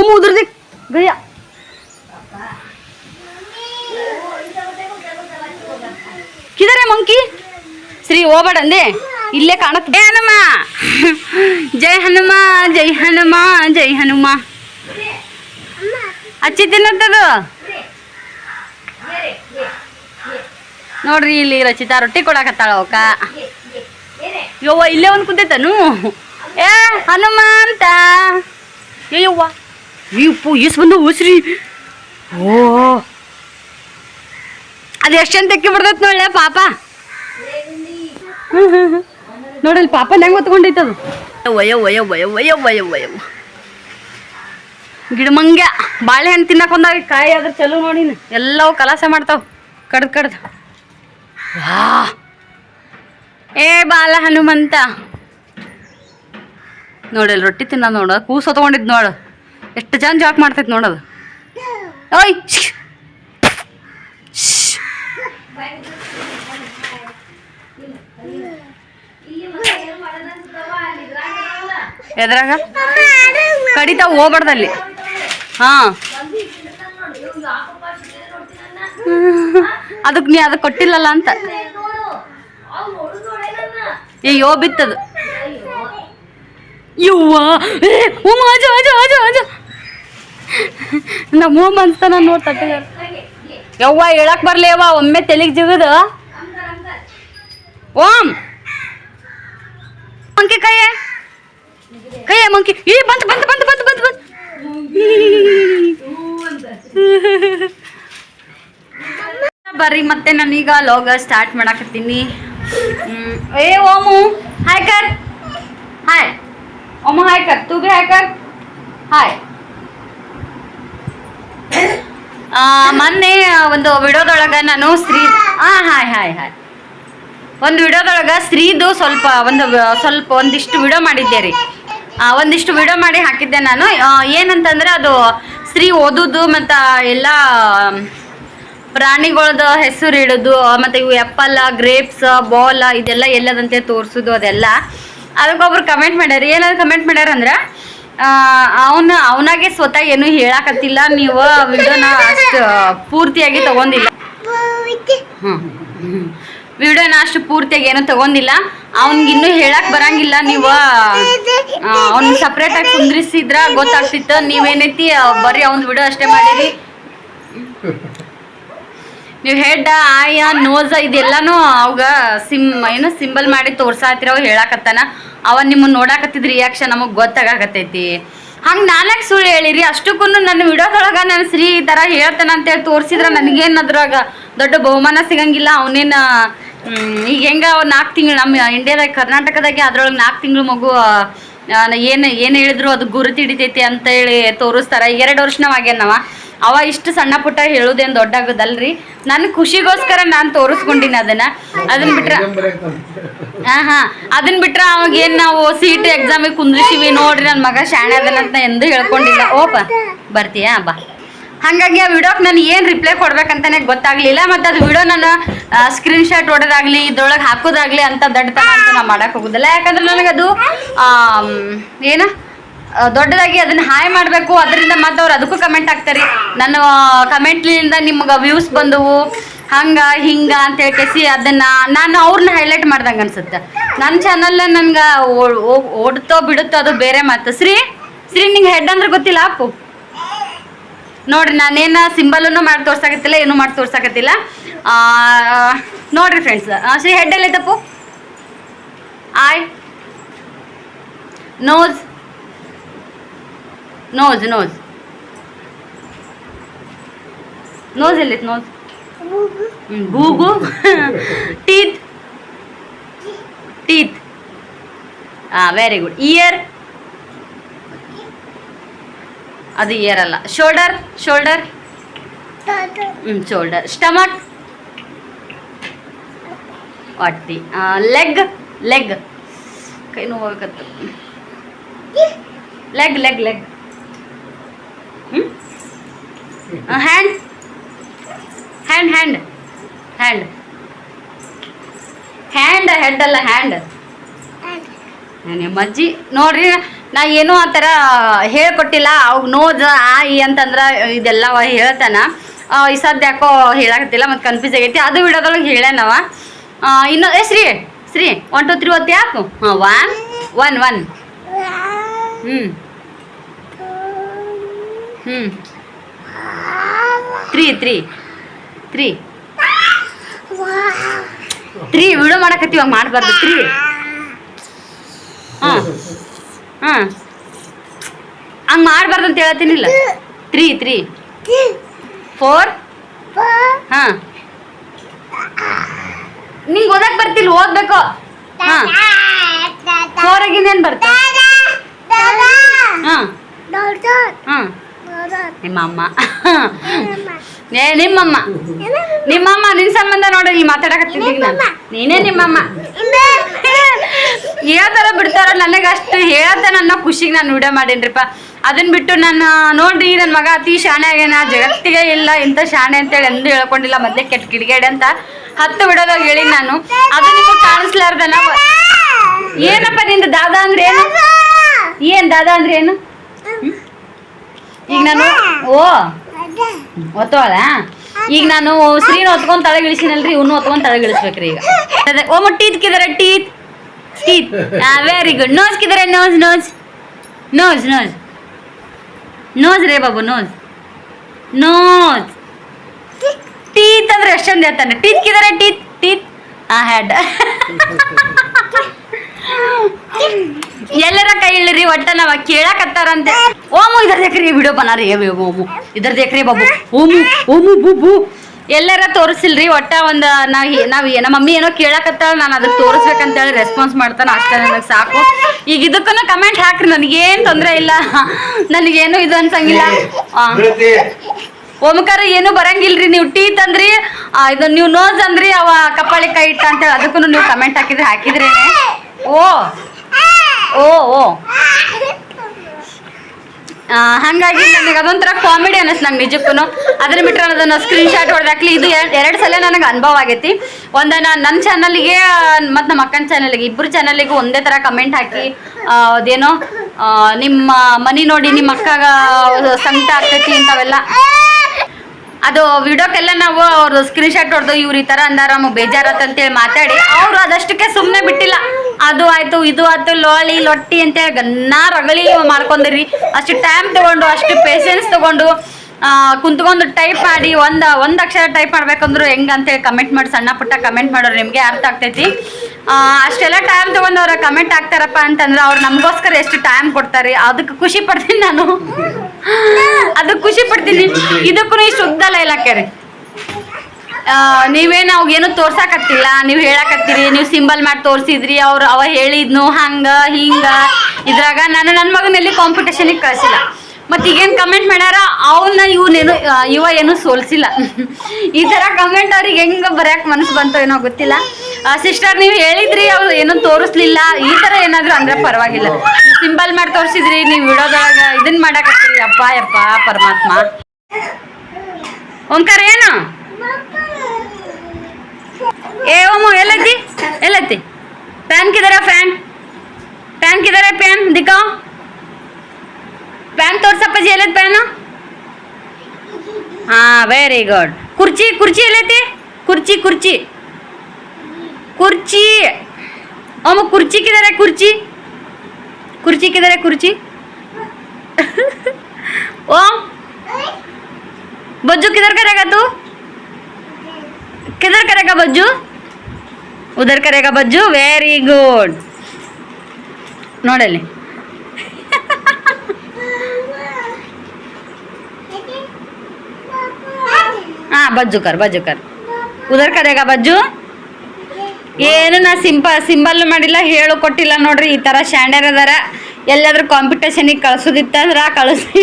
ಓ ಮುದ್ರದಿ ಗಯ್ಯ ಕಿದರೆ ಮಂಕಿ? ಶ್ರೀ ಹೋಗಬೇಡಂದೆ ಇಲ್ಲೇ ಕಾಣತ್ ಜಯ ಹನುಮ. ಜೈ ಹನುಮ ಜೈ ಹನುಮ ಜೈ ಹನುಮ. ಅಚ್ಚಿ ತಿನ್ನತ್ತದು. ನೋಡ್ರಿ ಇಲ್ಲಿ ರಚಿತಾ ರೊಟ್ಟಿ ಕೊಡಾಕತ್ತಾಳ ಅವಕ್ಕ. ಯವ್ವ ಇಲ್ಲೇ ಒಂದು ಕುಂತೈತನು ಏ ಹನುಮಂತ ಯವ್ವ. ಯಪ್ಪು ಎಷ್ಟು ಬಂದು ಉಸ್ರಿ ಓ. ಅದು ಎಷ್ಟು ತೆಕ್ಕಿ ಬಿಡ್ತೈತೆ ನೋಡ್ಲೆ ಪಾಪ? ನೋಡಲ್ಲಿ ಪಾಪ ಹೆಂಗ್ ಹೊತ್ಕೊಂಡೈತದು ವಯೋ ವಯೋ ವಯೋ ವಯೋ ವಯೋ ವಯ ಗಿಡಮಂಗ್ಯ ಬಾಳೆಹಣ್ಣು ತಿನ್ನಕ್ ಬಂದಾಗ ಕಾಯಿ ಆದ್ರೆ ಚಲೋ ನೋಡಿನ ಎಲ್ಲವು ಕಲಾಸ ಮಾಡ್ತಾವ. ಕಡ್ದು ಕಡ್ದು. ವಾ. ಏ ಬಾಲ ಹನುಮಂತ ನೋಡಲ್ ರೊಟ್ಟಿ ತಿನ್ನ ನೋಡು. ಕೂಸ ಹೊತ್ಕೊಂಡಿದ್ದು ನೋಡು. ಎಷ್ಟು ಜನ ಜಾಕ್ ಮಾಡ್ತೈತೆ ನೋಡೋದು ಓಯ್. ಎದ್ರಾಗ? ಕಡಿತ ಹೋಗ್ಬಾರ್ದಲ್ಲಿ. ಹಾಂ. ಅದಕ್ಕೆ ನೀ ಅದಕ್ಕೆ ಕೊಟ್ಟಿಲ್ಲಲ್ಲ ಅಂತ. ಅಯ್ಯೋ ಬಿತ್ತದು. ಯವ್ವ. ಓ ಮಾಜ ಅಜ ಅಜ ಅಜ ನಮ್ಮ ಓಮ್ ಅನ್ಸ್ತಾನ ಯವ್ವ, ಹೇಳಕ್ ಯವ್ವ, ಒಮ್ಮೆ ತೆಲಿಗ್ ಜಿಗದ. ಓಂ. ಮಂಕಿ ಕೈಯೇ. ಕೈಯೇ ಮಂಕಿ. ಈ ಬಂತು ಬಂತು ಬಂತು ಬಂತು ಬಂತು ಬಂತು ಬರ್ರಿ, ಮತ್ತೆ ನಾನೀಗ ಲೋಗ ಸ್ಟಾರ್ಟ್ ಮಾಡಾಕತ್ತೀನಿ. ಏ, ಓಮು ಹಾಯ್ ಕರ್. ಹಾಯ್ ಓಮು ಹಾಯ್ ಕರ್. ತೂ ಬಿ ಹಾಯ್ ಕರ್. ಹಾಯ್ ಮೊನ್ನೆ ಒಂದು ವಿಡಿಯೋದೊಳಗ ನಾನು ಸ್ತ್ರೀ ಹಾ ಹಾಯ್ ಹಾಯ್ ಹಾಯ್. ಒಂದು ವಿಡಿಯೋದೊಳಗ ಸ್ತ್ರೀದು ಸ್ವಲ್ಪ ಒಂದು ಸ್ವಲ್ಪ ಒಂದಿಷ್ಟು ವಿಡಿಯೋ ಮಾಡಿದ್ದೆ ರೀ. ಒಂದಿಷ್ಟು ವಿಡಿಯೋ ಮಾಡಿ ಹಾಕಿದ್ದೆ ನಾನು. ಏನಂತಂದ್ರೆ ಅದು ಸ್ತ್ರೀ ಓದುದು ಮತ್ತು ಎಲ್ಲ ಪ್ರಾಣಿಗಳದ ಹೆಸರು ಇಡೋದು ಮತ್ತು ಇವು ಎಪ್ಪಲ್ಲ ಗ್ರೇಪ್ಸ್ ಬಾಲ್ ಇದೆಲ್ಲ ಎಲ್ಲದಂತೆ ತೋರಿಸೋದು ಅದೆಲ್ಲ. ಅದಕ್ಕೊಬ್ರು ಕಮೆಂಟ್ ಮಾಡ್ಯಾರ. ಏನಾದ್ರು ಕಮೆಂಟ್ ಮಾಡ್ಯಾರ ಅಂದ್ರೆ ಅವನ, ಅವನಾಗೆ ಸ್ವತಃ ಏನು ಹೇಳಾಕತ್ತಿಲ್ಲ. ನೀವು ವಿಡಿಯೋನ ಅಷ್ಟು ಪೂರ್ತಿಯಾಗಿ ತಗೊಂಡಿಲ್ಲ. ವಿಡಿಯೋನ ಅಷ್ಟು ಪೂರ್ತಿಯಾಗಿ ಏನು ತಗೊಂಡಿಲ್ಲ. ಅವ್ನಿಗಿನ್ನೂ ಹೇಳಕ್ ಬರಂಗಿಲ್ಲ. ನೀವು ಅವ್ನ ಸಪ್ರೇಟ್ ಆಗಿ ಕುಂದ್ರಿಸಿದ್ರ ಗೊತ್ತಾಗ್ತಿತ್ತು. ನೀವೇನೈತಿ ಬರೀ ಅವ್ನ ವಿಡಿಯೋ ಅಷ್ಟೇ ಮಾಡಿರಿ. ನೀವು ಹೆಡ್ ಆಯ ನೋಸ ಇದೆಲ್ಲಾನು ಅವಾಗ ಸಿಮ್ ಏನು ಸಿಂಬಲ್ ಮಾಡಿ ತೋರ್ಸಾತಿರ ಅವ ಹೇಳಾಕತ್ತಾನ. ಅವ ನಿಮ್ಮನ್ನ ನೋಡಾಕತ್ತಿದ್ ರಿಯಾಕ್ಷನ್ ನಮಗ್ ಗೊತ್ತಾಗತೈತಿ ಹಂಗ ನಾಲ್ಕು ಸುಳ್ಳು ಹೇಳಿರಿ ಅಷ್ಟಕ್ಕೂ ನನ್ನ ವಿಡಿಯೋದೊಳಗ ನಾನು ಶ್ರೀ ಈ ಥರ ಹೇಳ್ತಾನ ಅಂತೇಳಿ ತೋರಿಸಿದ್ರೆ ನನಗೇನು ಅದ್ರಾಗ ದೊಡ್ಡ ಬಹುಮಾನ ಸಿಗಂಗಿಲ್ಲ. ಅವನೇನ ಈಗ ಹೆಂಗ ನಾಲ್ಕು ತಿಂಗಳು ನಮ್ಮ ಇಂಡಿಯಾದಾಗ ಕರ್ನಾಟಕದಾಗೆ ಅದ್ರೊಳಗೆ ನಾಲ್ಕು ತಿಂಗಳು ಮಗು ಏನು ಏನು ಹೇಳಿದ್ರು ಅದು ಗುರುತಿಡಿತೈತಿ ಅಂತೇಳಿ ತೋರಿಸ್ತಾರ. ಎರಡು ವರ್ಷ ನಾವ್ ಆಗ್ಯಾನವ ಅವ ಇಷ್ಟು ಸಣ್ಣ ಪುಟ್ಟ ಹೇಳೋದೇನು ದೊಡ್ಡ ಆಗೋದಲ್ರಿ? ನನ್ನ ಖುಷಿಗೋಸ್ಕರ ನಾನು ತೋರಿಸ್ಕೊಂಡಿನಿ ಅದನ್ನ. ಅದನ್ ಬಿಟ್ರ ಹಾ ಅದನ್ ಅದನ್ನ ಬಿಟ್ರ ಅವಾಗ ಏನ್ ನಾವು ಸಿ ಟಿ ಎಕ್ಸಾಮಿಗೆ ಕುಂದ್ರಿಸಿವಿ. ನೋಡ್ರಿ ನನ್ನ ಮಗ ಶಾಣೆ ಅದನ್ನಂತ ಎಂದು ಹೇಳ್ಕೊಂಡಿಲ್ಲ. ಓಪ, ಬರ್ತೀಯಾ? ಬಾ. ಹಾಗಾಗಿ ಆ ವಿಡಿಯೋಕ್ಕೆ ನಾನು ಏನು ರಿಪ್ಲೈ ಕೊಡ್ಬೇಕಂತಾನೆ ಗೊತ್ತಾಗ್ಲಿಲ್ಲ. ಮತ್ತು ಅದು ವಿಡಿಯೋ ನಾನು ಸ್ಕ್ರೀನ್ ಶಾಟ್ ಹೊಡೋದಾಗ್ಲಿ, ಇದ್ರೊಳಗೆ ಹಾಕೋದಾಗ್ಲಿ ಅಂತ ದಡ್ಡತನ ಅಂತ ನಾನು ಮಾಡೋಕೆ ಹೋಗುದಿಲ್ಲ. ಯಾಕಂದ್ರೆ ನನಗದು ಏನು? ದೊಡ್ಡದಾಗಿ ಅದನ್ನ ಹಾಯ್ ಮಾಡಬೇಕು. ಅದರಿಂದ ಮತ್ತೆ ಅವ್ರು ಅದಕ್ಕೂ ಕಮೆಂಟ್ ಹಾಕ್ತಾರೆ. ನನ್ನ ಕಮೆಂಟ್ಲಿಂದ ನಿಮ್ಗೆ ವ್ಯೂಸ್ ಬಂದವು. ಹಂಗ, ಹಿಂಗ ಅಂತ ಹೇಳಿ ಕೆಸಿ ಅದನ್ನ ನಾನು ಅವ್ರನ್ನ ಹೈಲೈಟ್ ಮಾಡ್ದಂಗೆ ಅನ್ಸುತ್ತೆ. ನನ್ನ ಚಾನಲ್ ನನ್ಗೆ ಓಡ್ತೋ ಬಿಡುತ್ತೋ ಅದು ಬೇರೆ ಮಾತು. ಶ್ರೀ ಶ್ರೀ ನಿಂಗೆ ಹೆಡ್ ಅಂದ್ರೆ ಗೊತ್ತಿಲ್ಲ ಅಪ್ಪು ನೋಡ್ರಿ, ನಾನೇನು ಸಿಂಬಲನ್ನು ಮಾಡಿ ತೋರ್ಸಾಕತ್ತಿಲ್ಲ, ಏನು ಮಾಡಿ ತೋರ್ಸಾಕತ್ತಿಲ್ಲ. ನೋಡ್ರಿ ಫ್ರೆಂಡ್ಸ್ ಶ್ರೀ ಹೆಡ್ ಎಲ್ಲ ತಪ್ಪು ಆಯ್. ನೋಸ್ ನೋಸ್ ನೋಸ್ ನೋಸ್ ಎಲ್ಲಿತ್ತು ನೋಸ್ ಗೂಗು. ಟೀತ್ ಟೀತ್ ಹಾಂ ವೆರಿ ಗುಡ್ ಇಯರ್ ಅದು ಇಯರ್ ಅಲ್ಲ. ಶೋಲ್ಡರ್ ಶೋಲ್ಡರ್ ಹ್ಞೂ ಶೋಲ್ಡರ್ ಸ್ಟಮಕ್ ಹೊಟ್ಟಿ ಲೆಗ್ ಲೆಗ್ ಕೈ ನೋವಾಗತ್ತೆ. Leg leg leg hand hand hand hand hand head ಅಲ್ಲ ಹ್ಯಾಂಡ್ ನಿಮ್ಮ ಅಜ್ಜಿ ನೋಡ್ರಿ, ನಾ ಏನೋ ಆ ಥರ ಹೇಳ್ಕೊಟ್ಟಿಲ್ಲ ಅವ್ ನೋಜ ಆ, ಈ ಅಂತಂದ್ರೆ ಇದೆಲ್ಲ ಹೇಳ್ತಾನ. ಈ ಸದ್ಯ ಯಾಕೋ ಹೇಳಾಕತ್ತಿಲ್ಲ, ಮತ್ತು ಕನ್ಫ್ಯೂಸ್ ಆಗೈತಿ. ಅದು ಬಿಡೋದ್ರೊಳಗೆ ಹೇಳ್ಯಾನವ ಇನ್ನೊ ಇನ್ನು, ಏ, Shri Shri one two three ಒತ್ತಿ ಯಾಕು ಹಾಂ ಒನ್ ಒನ್ ಒನ್ ಹ್ಞೂ ಹ್ಞೂ three three three three video ಮಾಡಕತ್ತೀವಿ ಹಂಗೆ ಮಾಡಬಾರ್ದು. ತ್ರೀ ಹಾಂ ಹಾಂ ಹಂಗೆ ಮಾಡಬಾರ್ದು ಅಂತ ಹೇಳತ್ತೀನಿಲ್ಲ. ತ್ರೀ ತ್ರೀ ಫೋರ್ ಹಾಂ. ನಿಂಗೆ ಓದಕ್ಕೆ ಬರ್ತಿಲ್ಲ ಓದ್ಬೇಕು. ಹಾಂ. ಫೋರ್ ಆಗಿಂದೇನು ಬರ್ತಾ? ಹಾಂ. ಹಾಂ ನಿಮ್ಮ ಅಮ್ಮ ಏ ನಿಮ್ಮಮ್ಮ. ನಿಮ್ಮಮ್ಮ. ನಿನ್ ಸಂಬಂಧ ನೋಡಿ ಇಲ್ಲಿ ಮಾತಾಡಕತ್ತಿದ್ದೀನಿ ನಾನು. ನೀನೇ ನಿಮ್ಮಮ್ಮ. ಹೇಳ್ತಾರ ಬಿಡ್ತಾರ ನನಗೆ ಅಷ್ಟು ಹೇಳತ್ತ ನನ್ನ ಖುಷಿಗೆ ನಾನು ವಿಡಿಯೋ ಮಾಡೇನ್ರಿಪ ಅದನ್ನ ಬಿಟ್ಟು ನಾನು ನೋಡ್ರಿ ನನ್ನ ಮಗ ಅತಿ ಶಾಣೆ ಆಗ್ಯಾನ ಜಗತ್ತಿಗೆ ಇಲ್ಲ ಇಂಥ ಶಾಣೆ ಅಂತೇಳಿ ಎಂದು ಹೇಳ್ಕೊಂಡಿಲ್ಲ ಮೊದಲೇ ಕೆಟ್ಟ ಕಿಡಿಗೇಡೆ ಅಂತ ಹತ್ತು ಬಿಡೋದಾಗ ಹೇಳಿ ನಾನು. ಅದು ನಿಮಗೆ ನಾವು ಏನಪ್ಪ ನಿಂದು ದಾದಾ ಅಂದ್ರೆ ಏನು? ಏನ್ ದಾದಾ ಅಂದ್ರೆ ಏನು? ಈಗ ನಾನು ಓ. ಒತ್ತೋಳ ಈಗ ನಾನು ಶ್ರೀನ ಹೊತ್ಕೊಂಡ್ ತಳಗ್ ಇಳಿಸಿನಲ್ರಿ ಇವನು ಹೊತ್ಕೊಂಡ್ ತಳಗ್ ಇಳಿಸ್ಬೇಕ್ರಿ ಈಗ. ಓ ಓಮ teeth. Teeth. Teeth very good nose ಕಿದ್ರೆ nose nose nose nose nose ರೇ ಬಾಬು ನೋಸ್ ನೋಸ್ ಟೀತ್ ಅಂದ್ರೆ ಎಷ್ಟೊಂದು ಹೇಳ್ತಾನೆ ಟೀತ್ ಕಿದ್ರೆ, ಟೀತ್. ಟೀತ್. ಆ ಹ್ಯಾಡ್ (laughs) ಎಲ್ಲರ ಕೈ ಇಳ್ರಿ ಒಟ್ಟ ನಾವ ಕೇಳಕತ್ತಾರಂತೆ. ಓಮು, ಇದ್ರ ದೇಕ್ರಿ ವಿಡಿಯೋ ಬನಾರಿ. ಓಮು ಇದ್ರ ದೇಕ್ರಿ, ಬಾಬು. ಓಮು ಓಮು ಬುಬು ಎಲ್ಲರ ತೋರಿಸಿಲ್ರಿ, ಒಟ್ಟ ಒಂದು ನಾವ್ ನಾವ್ ನಮ್ಮ ಮಮ್ಮಿ ಏನೋ ಕೇಳಕತ್ತಾಳ, ನಾನು ಅದಕ್ಕೆ ತೋರಿಸ್ಬೇಕಂತೇಳಿ ರೆಸ್ಪಾನ್ಸ್ ಮಾಡ್ತಾನೆ. ಅಷ್ಟೇ ನನಗೆ ಸಾಕು. ಈಗ ಇದಕ್ಕೂ ಕಮೆಂಟ್ ಹಾಕ್ರಿ, ನನಗೇನು ತೊಂದರೆ ಇಲ್ಲ. ನನಗೇನು ಇದು ಅನ್ಸಂಗಿಲ್ಲ. ಓಮಕಾರ ಏನು ಬರಂಗಿಲ್ರಿ, ನೀವು ಟೀ ತಂದ್ರಿ ಇದು ನೀವು ನೋಸ್ ಅಂದ್ರಿ, ಅವ ಕಪ್ಪಾಳಿ ಕೈ ಇಟ್ಟ ಅಂತೇಳಿ ಅದಕ್ಕೂ ನೀವು ಕಮೆಂಟ್ ಹಾಕಿದ್ರೆ ಹಾಕಿದ್ರೇನೆ. ಓ. ಓ ಓ. ಹಂಗಾಗಿ ನನಗೆ ಅದೊಂಥರ ಕಾಮಿಡಿ ಅನಿಸ್ ನಂಗೆ ನಿಜಕ್ಕೂ ಅದನ್ನ ಬಿಟ್ಟರೆ ಅದನ್ನು ಸ್ಕ್ರೀನ್ ಶಾಟ್ ಹೊಡೆದಾಕ್ಲಿ ಇದು ಎರಡು ಸಲ ನನಗೆ ಅನುಭವ ಆಗೈತಿ. ಒಂದು ನಾನು ನನ್ನ ಚಾನಲ್ಗೆ ಮತ್ತು ನಮ್ಮ ಅಕ್ಕನ ಚಾನಲ್ಗೆ ಇಬ್ಬರು ಚಾನಲ್ಗೂ ಒಂದೇ ಥರ ಕಮೆಂಟ್ ಹಾಕಿ ಅದೇನೋ ನಿಮ್ಮ ಮನಿ ನೋಡಿ ನಿಮ್ಮ ಅಕ್ಕಗ ಸಂಕಟ ಆಗ್ತೈತಿ ಇಂಥವೆಲ್ಲ. ಅದು ವಿಡಿಯೋಕ್ಕೆಲ್ಲ ನಾವು ಅವ್ರು ಸ್ಕ್ರೀನ್ ಶಾಟ್ ಹೊಡೆದು ಇವ್ರು ಈ ಥರ ಅಂದಾರ ನಮಗೆ ಬೇಜಾರತ್ ಅಂತೇಳಿ ಮಾತಾಡಿ, ಅವರು ಅದಷ್ಟಕ್ಕೆ ಸುಮ್ಮನೆ ಬಿಟ್ಟಿಲ್ಲ. ಅದು ಆಯ್ತು, ಇದು ಆಯ್ತು, ಲೋಳಿ, ಲೊಟ್ಟಿ ಅಂತೇಳಿ ಗನ್ನ ರಗಳಿ ಮಾಡ್ಕೊಂಡಿರಿ. ಅಷ್ಟು ಟೈಮ್ ತಗೊಂಡು, ಅಷ್ಟು ಪೇಷನ್ಸ್ ತಗೊಂಡು ಕುಂತ್ಕೊಂಡು ಟೈಪ್ ಮಾಡಿ ಒಂದು ಒಂದು ಅಕ್ಷರ ಟೈಪ್ ಮಾಡ್ಬೇಕಂದ್ರು ಹೆಂಗ್ ಅಂತೇಳಿ ಕಮೆಂಟ್ ಮಾಡಿ, ಸಣ್ಣ ಪುಟ್ಟ ಕಮೆಂಟ್ ಮಾಡೋರು ನಿಮಗೆ ಅರ್ಥ ಆಗ್ತೈತಿ. ಅಷ್ಟೆಲ್ಲ ಟೈಮ್ ತಗೊಂಡು ಅವ್ರ ಕಮೆಂಟ್ ಆಗ್ತಾರಪ್ಪ ಅಂತಂದ್ರೆ ಅವ್ರು ನಮಗೋಸ್ಕರ ಎಷ್ಟು ಟೈಮ್ ಕೊಡ್ತಾರೆ, ಅದಕ್ಕೆ ಖುಷಿ ಪಡ್ತೀನಿ ನಾನು. ಅದಕ್ಕೆ ಖುಷಿ ಪಡ್ತೀನಿ. ಇದಕ್ಕೂ ಇಷ್ಟು ಶುದ್ಧ ಲೈಲಾಕೆ ರೀ ನೀವೇನು ಅವಾಗ ಏನು ನೀವು ಹೇಳಕತ್ತೀರಿ, ನೀವು ಸಿಂಬಲ್ ಮಾಡಿ ತೋರಿಸಿದ್ರಿ, ಅವ್ರು ಅವ ಹೇಳಿದ್ನು ಹಂಗೆ, ಹಿಂಗೆ. ಇದ್ರಾಗ ನಾನು ನನ್ನ ಮಗನಲ್ಲಿ ಕಾಂಪಿಟೇಷನಿಗೆ ಕಳಿಸಿಲ್ಲ. ಮತ್ತೆ ಈಗೇನ್ ಕಮೆಂಟ್ ಮಾಡ್ಯಾರ? ಅವನ್ನ ಇವನೇನು ಇವ ಏನು ಸೋಲ್ಸಿಲ್ಲ. ಈ ತರ ಕಮೆಂಟ್ ಅವ್ರಿಗೆ ಹೆಂಗ ಬರೆಯಕ್ ಮನಸ್ಸು ಬಂತು ಏನೋ ಗೊತ್ತಿಲ್ಲ. ಸಿಸ್ಟರ್ ನೀವು ಹೇಳಿದ್ರಿ, ಅವ್ರು ಏನೂ ತೋರಿಸ್ಲಿಲ್ಲ. ಈ ತರ ಏನಾದ್ರು ಅಂದ್ರೆ ಪರವಾಗಿಲ್ಲ. ಸಿಂಪಲ್ ಮಾಡಿ ತೋರಿಸಿದ್ರಿ, ನೀವು ಇಡೋದಾಗ ಇದನ್ನ ಮಾಡಾಕತ್ತೀರಿ ಅಪ್ಪ ಅಪ್ಪ, ಪರಮಾತ್ಮ. ಓಂಕಾರ ಏನು? ಏ, ಓಮು ಎಲ್ಲತ್ತಿ ಎಲ್ಲತ್ತಿ ಪ್ಯಾನ್ ಕಿದಾರ ಫ್ಯಾನ್ ಪ್ಯಾನ್ ಕಿದಾರ ಪ್ಯಾನ್ ದಿಕ್ಕಾ फैन दिखाओ फैन तोड़ सब एलत फैन हाँ वेरी गुड कुर्ची कुर्ची एलती कुर्ची कुर्ची कुर्ची ओमो कुर्ची किधर है कुर्ची कुर्ची किधर है कुर्ची ओम बज्जू किधर करेगा तू किधर करेगा बज्जू उधर करेगा बज्जू वेरी गुड ನೋಡಲ್ಲಿ ಬಜ್ಜು ಕರ್ ಬಜ್ಜು ಕರ್ ಉದರ್ ಕರೆಗ ಬಜ್ಜು? ಏನು ನಾ ಸಿಂಪ, ಸಿಂಬಲ್ ಮಾಡಿಲ್ಲ, ಹೇಳು ಕೊಟ್ಟಿಲ್ಲ ನೋಡ್ರಿ, ಈ ಥರ ಸ್ಟ್ಯಾಂಡರ್ ಅದಾರ. ಎಲ್ಲಾದ್ರೂ ಕಾಂಪಿಟೇಷನಿಗೆ ಕಳ್ಸೋದಿತ್ತಂದ್ರ ಕಳಿಸಿ.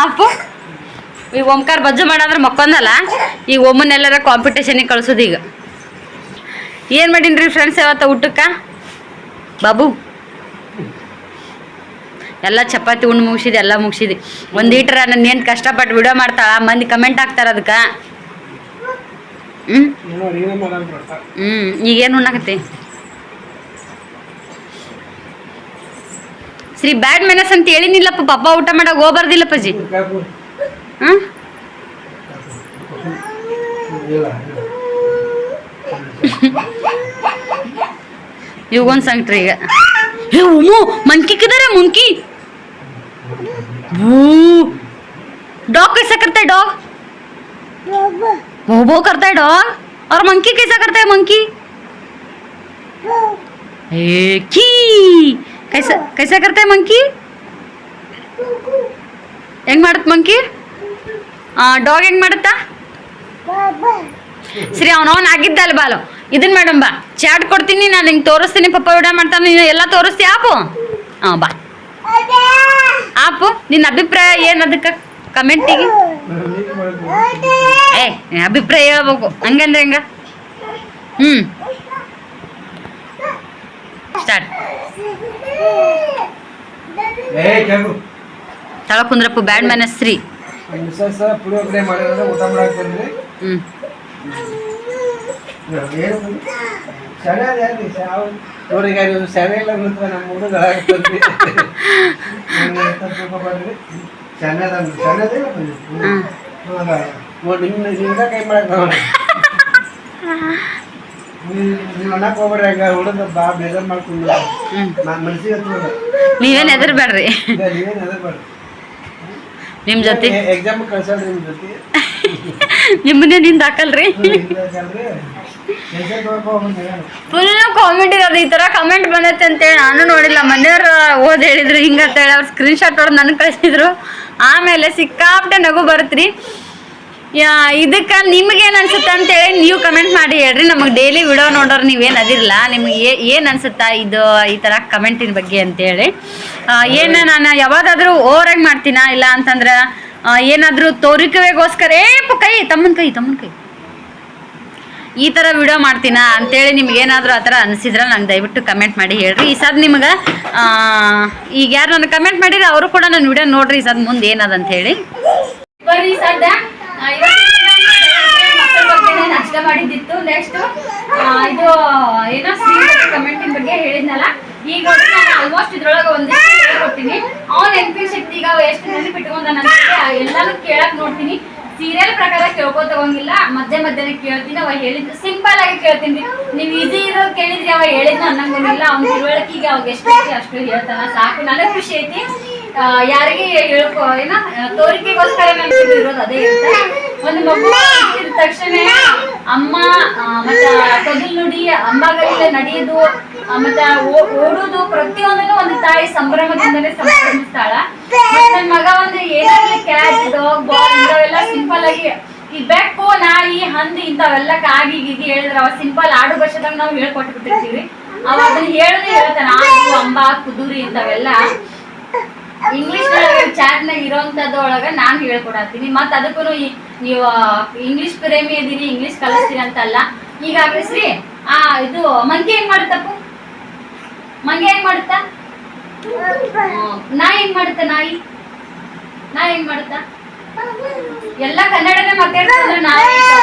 ಆಪು. ಈಗ ಓಂಕಾರ ಬಜ್ಜು ಮಾಡಂದ್ರೆ ಮಕ್ಕೊಂದಲ್ಲ ಈಗ ಒಮ್ಮನ್ನೆಲ್ಲರ ಕಾಂಪಿಟೇಷನಿಗೆ ಕಳ್ಸೋದು ಈಗ. ಏನು ಮಾಡೀನಿ ಫ್ರೆಂಡ್ಸ್ ಯಾವತ್ತ ಊಟಕ್ಕೆ? ಬಾಬು. ಎಲ್ಲ ಚಪಾತಿ ಉಣ್ಣು ಮುಗಿಸಿದೆ, ಎಲ್ಲ ಮುಗಿಸಿದೆ. ಒಂದು ಈಟ್ರ ನನ್ನ ಏನು ಕಷ್ಟಪಟ್ಟು ವಿಡಿಯೋ ಮಾಡ್ತಾಳ, ಮಂದಿ ಕಮೆಂಟ್ ಹಾಕ್ತಾರ ಅದಕ್ಕೆ ಹ್ಞೂ ಹ್ಞೂ ಈಗೇನು ಉಣ್ಣಾಕತ್ತಿ? ಶ್ರೀ ಬ್ಯಾಡ್ ಮೆನಸ್ ಅಂತ ಹೇಳಿನಿಲ್ಲಪ್ಪ, ಪಪ್ಪ ಊಟ ಮಾಡಕ್ಕೆ ಹೋಗ್ಬಾರ್ದಿಲ್ಲಪ್ಪ ಜಿ (laughs) ಇವಾಗ ಇವಾಗೊಂದು ಸಂಕ್ಟ್ರಿ ಈಗ. ಏ, ಉಮು ಮಂಕಿ ಕಿದಾರೆ ಮಂಕಿ डॉग कैसा करता है डॉग वो वो करता है डॉग और मंकी कैसा करता है मंकी ए की कैसा कैसा करता है मंकी ಹೆಂಗ್ ಮಾಡತ್ ಮಂಕಿ ಡಾಗ್ ಹೆಂಗ್ ಮಾಡುತ್ತಾ ಸರಿ ಅವನವನ್ ಆಗಿದ್ದಲ್ಲ ಬಾಲು ಇದನ್ ಮೇಡಮ್ ಬಾ ಚಾಟ್ ಕೊಡ್ತೀನಿ ನಾನು ಹಿಂಗೆ ತೋರಿಸ್ತೀನಿ ಪಪ್ಪ ವಿಡ ಮಾಡ್ತಾನೆ ನೀನು ಎಲ್ಲ ತೋರಿಸ್ತೀಯ ಆಪು ಹಾಂ ಬಾ ಆಪು ನಿನ್ನ ಅಭಿಪ್ರಾಯ ಏನು ಅದಕ್ಕೆ? ಕಮೆಂಟಿಗೆ ಏ ಅಭಿಪ್ರಾಯ ಹೇಳ್ಬೇಕು. ಹಂಗಂದ್ರೆ ಹಂಗ? ಹ್ಞೂ ಸ್ಟಾರ್ಟ್. ತಳ ಕುಂದ್ರಪ್ಪ ಬ್ಯಾಡ್ ಮೈನಸ್ ತ್ರೀ. ಹ್ಞೂ ಶಾವ್- ನೋಡ್ರಿ ನೀವು ಇಲ್ಲ ಅಂತ ನಮ್ಮ ಹುಡುಗ ಅದ. ನೋಡ್ ನಿಮ್ನ ನಿಮ್ದ ಕೈ ಮಾಡಕ್. ನೀವ್- ನೀವ್ ಅನ್ನಕ್ ಹೋಗ್ಬೇಡ್ರಿ ಹಂಗ ಹುಡುಗ ಬಾ ಬೇಜಾರು ಮಾಡ್ಕೊಂಡು ನಾನು ಮನ್ಸಿಗೆ ಹತ್ತುವಲ್ಲ. ನೀವೇನು ಹೆದರ್ಬೇಡ್ರಿ ನೀವೇನ್ ಹೆದರ್ಬೇಡ್ರಿ. ನಿಮ್ಮ ಜೊತೆ ಎಕ್ಸಾಮ್ ಕಳ್ಸಲ್ರಿ ನಿಮ್ ಜೊತೆ ನಿಮ್ಮನ್ನೇ ನಿಂದ ಹಾಕಲ್ರಿ? ಫುಲ್ ಕಾಮೆಂಟ್ ಇರೋದು ಈ ಥರ ಕಮೆಂಟ್ ಬಂದೈತೆ ಅಂತೇಳಿ ನಾನು ನೋಡಿಲ್ಲ. ಮನೆಯವ್ರು ಓದ್ ಹೇಳಿದ್ರು ಹಿಂಗಂತೇಳಿ ಅವ್ರು ಸ್ಕ್ರೀನ್ ಶಾಟ್ ಹೊಡೆದು ನನಗೆ ಕಳಿಸಿದ್ರು. ಆಮೇಲೆ ಸಿಕ್ಕಾಪಟ್ಟೆ ನಗು ಬರುತ್ತ್ರಿ ಯಾ, ಇದಕ್ಕೆ ನಿಮ್ಗೇನು ಅನ್ಸುತ್ತೆ ಅಂತೇಳಿ ನೀವು ಕಮೆಂಟ್ ಮಾಡಿ ಹೇಳ್ರಿ. ನಮಗೆ ಡೈಲಿ ವಿಡಿಯೋ ನೋಡೋರು ನೀವೇನು ಅದಿರಲ್ಲ ನಿಮಗೆ ಏನು ಅನ್ಸುತ್ತಾ ಇದು, ಈ ಥರ ಕಮೆಂಟಿನ ಬಗ್ಗೆ ಅಂತೇಳಿ. ಏನು, ನಾನು ಯಾವಾಗಾದರೂ ಆಗಿ ಮಾಡ್ತೀನಾ, ಇಲ್ಲ ಅಂತಂದ್ರೆ ಏನಾದರೂ ತೋರಿಕೆಗೋಸ್ಕರ, ಏ, ಕೈ, ತಮ್ಮನ ಕೈ ತಮ್ಮನ ಕೈ. ಈ ಥರ ವಿಡಿಯೋ ಮಾಡ್ತೀನ ಅಂತೇಳಿ ನಿಮ್ಗೆ ಏನಾದರೂ ಆ ಥರ ಅನಿಸಿದ್ರೆ ನಂಗೆ ದಯವಿಟ್ಟು ಕಮೆಂಟ್ ಮಾಡಿ ಹೇಳ್ರಿ. ಈ ಸದ್ ನಿಮ್ಗೆ ಈಗ ಯಾರು ನನಗೆ ಕಮೆಂಟ್ ಮಾಡಿರಿ ಅವರು ಕೂಡ ನನ್ನ ವಿಡಿಯೋ ನೋಡ್ರಿ ಈ ಸದ್ ಮುಂದೆ ಏನದ ಅಂತ ಹೇಳಿ ಮಾಡಿದ್ದಿತ್ತು? ನೆಕ್ಸ್ಟ್ ಇದು, ಏನೋ ಕಮೆಂಟಿನ ಬಗ್ಗೆ ಹೇಳಿದ್ನಲ್ಲ. ಈಗ ಆಲ್ಮೋಸ್ಟ್ ಇದ್ರೊಳಗೆ ಒಂದಿಷ್ಟು ಕೊಡ್ತೀನಿ ಅವ್ನ ನೆನಪಿನ ಶಕ್ತಿ ಈಗ ಎಷ್ಟು ನೆನಪಿಟ್ಕೊಂಡ ಎಲ್ಲಾನು ಕೇಳಕ್ ನೋಡ್ತೀನಿ. ಸೀರಿಯಲ್ ಪ್ರಕಾರ ಕೇಳ್ಕೊತ ತಗೊಂಗಿಲ್ಲ, ಮಧ್ಯ ಮಧ್ಯೆ ಕೇಳ್ತೀನಿ, ಅವ ಹೇಳಿದ್ದು ಸಿಂಪಲ್ ಆಗಿ ಕೇಳ್ತೀನಿ. ನೀವು ಈಸಿ ಇರೋ ಕೇಳಿದ್ರಿ, ಅವ ಹೇಳಿದ್ನ ಅನ್ನಂಗಿಲ್ಲ. ಅವ್ನ ತಿಳುವಳಿಕೆಗೆ ಅವಾಗ ಎಷ್ಟು ಅಷ್ಟು ಹೇಳ್ತಾನ. ಸಾಕು, ನನಗೆ ಖುಷಿ ಐತಿ. ಯಾರಿಗೆ ಹೇಳ್ಕೊ ಏನ ತೋರಿಕೆಗೋಸ್ಕರ ಇರೋದು ಅದೇ ಇರುತ್ತೆ. ಒಂದು ಮಗು ಹುಟ್ಟಿದ ತಕ್ಷಣ ಅಮ್ಮ ಮತ್ತೆ ತೊದಲ್ ನುಡಿ ಅಂಬಾಗಲಿಲ್ಲ ನಡೆಯೋದು ಮತ್ತ ಓಡುದು ಪ್ರತಿಯೊಂದನ್ನು ಒಂದು ತಾಯಿ ಸಂಭ್ರಮದಿಂದಲೇ ಸಂಭ್ರಮಿಸ್ತಾಳ. ನನ್ನ ನನ್ ಮಗ ಒಂದು ಏನಾದ್ರೂ ಕ್ಯಾಟ್ ಡಾಗ್ ಬಾಲ್ ಇಂಥವೆಲ್ಲ ಸಿಂಪಲ್ ಆಗಿ ಈ ಬೆಕ್ಕು, ನಾಯಿ, ಹಂದಿ ಇಂಥವೆಲ್ಲ ಕಾಗಿ ಗೀಗಿ ಹೇಳಿದ್ರೆ ಅವ ಸಿಂಪಲ್ ಆಡು ಭಾಷೆದಾಗ ನಾವು ಹೇಳ್ಕೊಟ್ಟು ಬಿಟ್ಟಿರ್ತೀವಿ ಅವ ಅದನ್ನ ಹೇಳದೆ ಹೇಳ್ತಾನೆ ಅಂಬ, ಕುದುರಿ ಇಂಥವೆಲ್ಲ. ಇಂಗ್ಲಿಷ್ ಚಾಟ್ನಾಗ ಇರೋಂಥದ್ದು ಒಳಗ ನಾನು ಹೇಳ್ಕೊಡತ್ತೀನಿ. ಮತ್ತೆ ಅದಕ್ಕೂ ನೀವು ಇಂಗ್ಲಿಷ್ ಪ್ರೇಮಿ ಇದೀರಿ ಇಂಗ್ಲಿಷ್ ಕಲಿಸ್ತೀರಿ ಅಂತಲ್ಲ. ಈಗ ಶ್ರೀ, ಆ, ಇದು, ಮಂಗೆ ಏನ್ ಮಾಡುತ್ತಪ್ಪು ಮಂಗೆ ಏನ್ ಮಾಡುತ್ತಾ? ನಾ ಏನ್ ಮಾಡುತ್ತ ನಾಯಿ? ನಾ ಏನ್ ಮಾಡುತ್ತಾ? ಎಲ್ಲ ಕನ್ನಡನೇ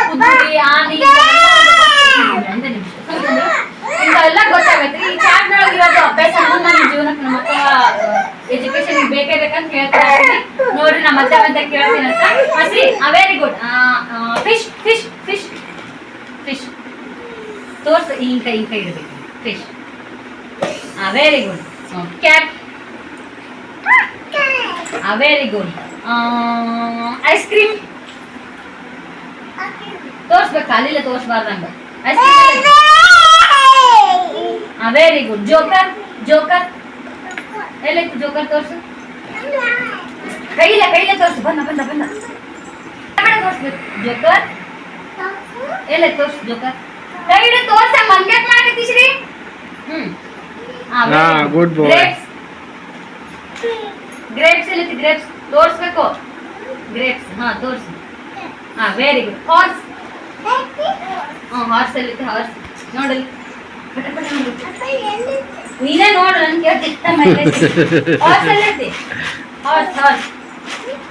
ಕುದುರೆ ಆನೆ ಇಂಥವೆಲ್ಲ ಗೊತ್ತಾಗೈತ್ರಿ ಈ ಚಾಟ್ನೊಳಗೆ ಇರೋದು ಅಭ್ಯಾಸ ನನ್ನ ಜೀವನಕ್ಕೆ ನಮ್ಮ ಮಕ್ಕಳ ಎಜುಕೇಶನ್ ಬೇಕೇ ಬೇಕಂತ ಇದ್ದೀನಿ. ನೋಡ್ರಿ ನಮ್ಮ ಮತ್ತೆ ಮತ್ತೆ ಕೇಳ್ತೀನಿ ಅಂತ. ಹಸ್ರಿ very good fish fish fish fish ತೋರ್ಸ, ಈ ಕೈ ಈ ಇಡಬೇಕು. Fish very good cat very good ice cream ತೋರ್ಸ್ಬೇಕು ಅಲ್ಲಿಲ್ಲ ತೋರ್ಸ್ಬಾರ್ದಂಗ. Ice cream very good joker joker ಎಲ್ಲೈತಿ joker ತೋರ್ಸು ಕೈಲ ಕೈಲ ತೋರ್ಸು ಬಂದ ಬಂದ ಬಂದ. ಕನ್ನಡ ತೋರ್ಸ್ಬೇಕು ಜೋಕರ್ ಎಲ್ಲ ತೋರ್ಸು ಜೋಕರ್ ಕೈ ಹಿಡಿದು ತೋರ್ಸ ಮಂಗ್ಯಾಕ್ ಮಾಡಕತ್ತಿ ಶ್ರೀ ಹ್ಮ್. ಹಾ, good. boy. ಗ್ರೇಪ್ಸ್ ಗ್ರೇಪ್ಸ್ ಎಲ್ಲೈತಿ ಗ್ರೇಪ್ಸ್ ತೋರ್ಸ್ಬೇಕು? ಗ್ರೇಪ್ಸ್ ಹಾ ತೋರ್ಸು. ಹಾ ವೆರಿ ಗುಡ್ ಹಾರ್ಸ್ ಹ್ಮ್ ಹಾರ್ಸ್ ಎಲ್ಲೈತಿ ಹಾರ್ಸ್ ನೋಡಲಿ ಪಟ ಪಟ ನೋಡು ನೀನೇ ನೋಡು, ನನ್ ಕೇಳ್ತಿ ಹಾರ್ಸ್ ಎಲ್ಲೈತಿ ಹಾರ್ಸ್ ಹಾರ್ಸ್